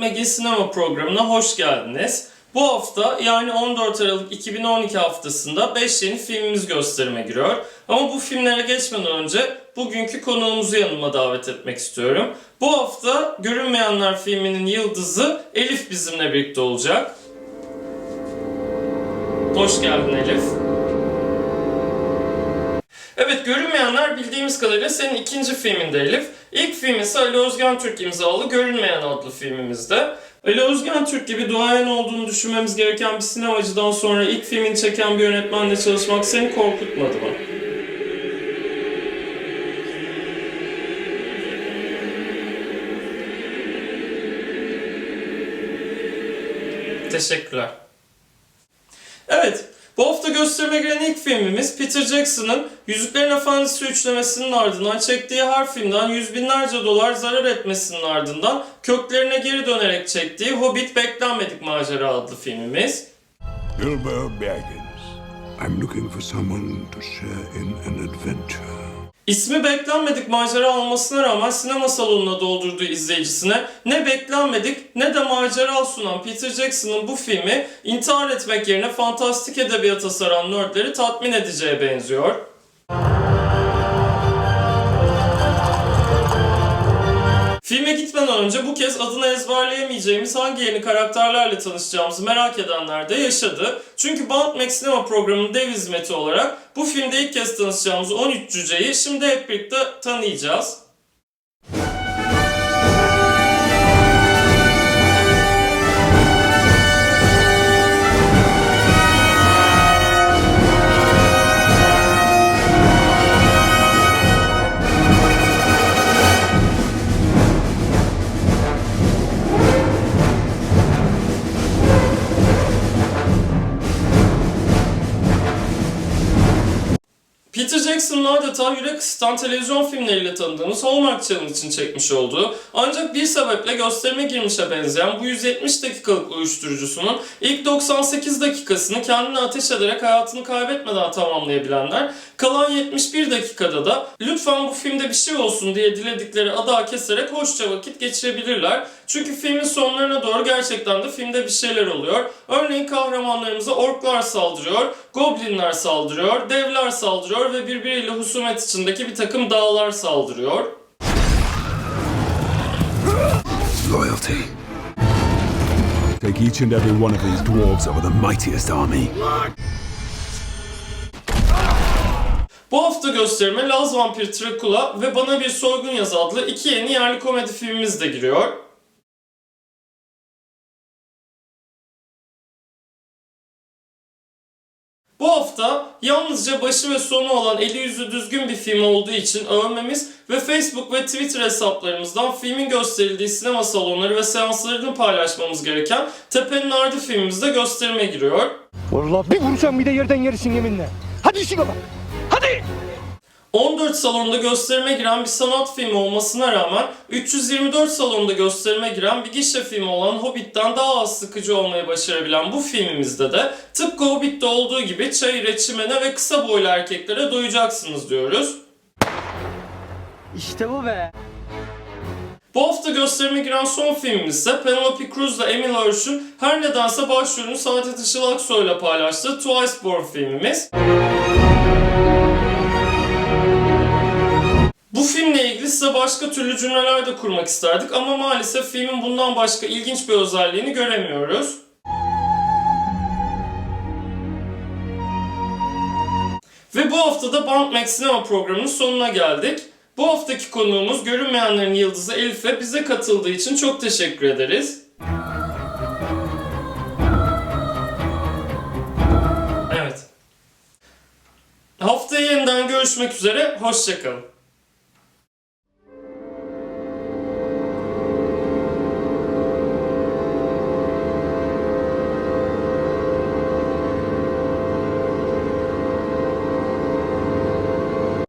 Maggie Sinema programına hoş geldiniz. Bu hafta yani 14 Aralık 2012 haftasında 5 yeni filmimiz gösterime giriyor. Ama bu filmlere geçmeden önce bugünkü konuğumuzu yanıma davet etmek istiyorum. Bu hafta Görünmeyenler filminin yıldızı Elif bizimle birlikte olacak. Hoş geldin Elif. Görünmeyenler bildiğimiz kadarıyla senin ikinci filminde Elif. İlk film ise Ali Özgen Türk imzalı Görünmeyen adlı filmimizde. Ali Özgen Türk gibi duayen olduğunu düşünmemiz gereken bir sinemacıdan sonra ilk filmini çeken bir yönetmenle çalışmak seni korkutmadı mı? Teşekkürler. Evet, bu hafta gösterime giren ilk filmimiz Peter Jackson'ın Yüzüklerin Efendisi üçlemesinin ardından çektiği her filmden yüz binlerce dolar zarar etmesinin ardından köklerine geri dönerek çektiği Hobbit Beklenmedik Macera adlı filmimiz. Bilbo Baggins. I'm looking for someone to share in an adventure. İsmi beklenmedik macera olmasına rağmen sinema salonuna doldurduğu izleyicisine ne beklenmedik ne de macera sunan Peter Jackson'ın bu filmi intihar etmek yerine fantastik edebiyata saran nerdleri tatmin edeceğe benziyor. Önce bu kez adını ezberleyemeyeceğimiz hangi yeni karakterlerle tanışacağımızı merak edenler de yaşadı. Çünkü Bandmax Sinema programının dev hizmeti olarak bu filmde ilk kez tanışacağımız 13 cüceyi şimdi hep birlikte tanıyacağız. Peter Jackson'ın adeta yürek ısıtan televizyon filmleriyle tanıdığımız Hallmark Channel için çekmiş olduğu ancak bir sebeple gösterime girmişe benzeyen bu 170 dakikalık uyuşturucusunun ilk 98 dakikasını kendine ateş ederek hayatını kaybetmeden tamamlayabilenler kalan 71 dakikada da lütfen bu filmde bir şey olsun diye diledikleri adağı keserek hoşça vakit geçirebilirler. Çünkü filmin sonlarına doğru gerçekten de filmde bir şeyler oluyor. Örneğin kahramanlarımıza orklar saldırıyor, goblinler saldırıyor, devler saldırıyor ve birbiriyle husumet içindeki bir takım dağlar saldırıyor. Loyalty. Take each and every one of these dwarves over the mightiest army. Bu hafta gösterime Laz Vampir Dracula ve Bana Bir Soygun Yaz adlı iki yeni yerli komedi filmimiz de giriyor. Bu hafta yalnızca başı ve sonu olan eli yüzü düzgün bir film olduğu için övmemiz ve Facebook ve Twitter hesaplarımızdan filmin gösterildiği sinema salonları ve seanslarını paylaşmamız gereken Tepe'nin Ardı filmimiz de gösterime giriyor. Vallahi bir vursam bir de yerden yerisin yeminle. Hadi işine bak. Hadi. 14 salonda gösterime giren bir sanat filmi olmasına rağmen 324 salonda gösterime giren bir gişe filmi olan Hobbit'ten daha az sıkıcı olmayı başarabilen bu filmimizde de tıpkı Hobbit'te olduğu gibi çayıra, çimene ve kısa boylu erkeklere doyacaksınız diyoruz. İşte bu be. Bu hafta gösterime giren son filmimiz ise Penelope Cruz ile Emil Hirsch'ün her nedense başrolünü Saadet Işıl Aksoy ile paylaştığı Twice Born filmimiz. Size başka türlü cümleler de kurmak isterdik ama maalesef filmin bundan başka ilginç bir özelliğini göremiyoruz. Ve bu hafta da Bandmax Sinema programının sonuna geldik. Bu haftaki konuğumuz Görünmeyenlerin Yıldızı Elif'e bize katıldığı için çok teşekkür ederiz. Evet. Haftaya yeniden görüşmek üzere, hoşçakalın.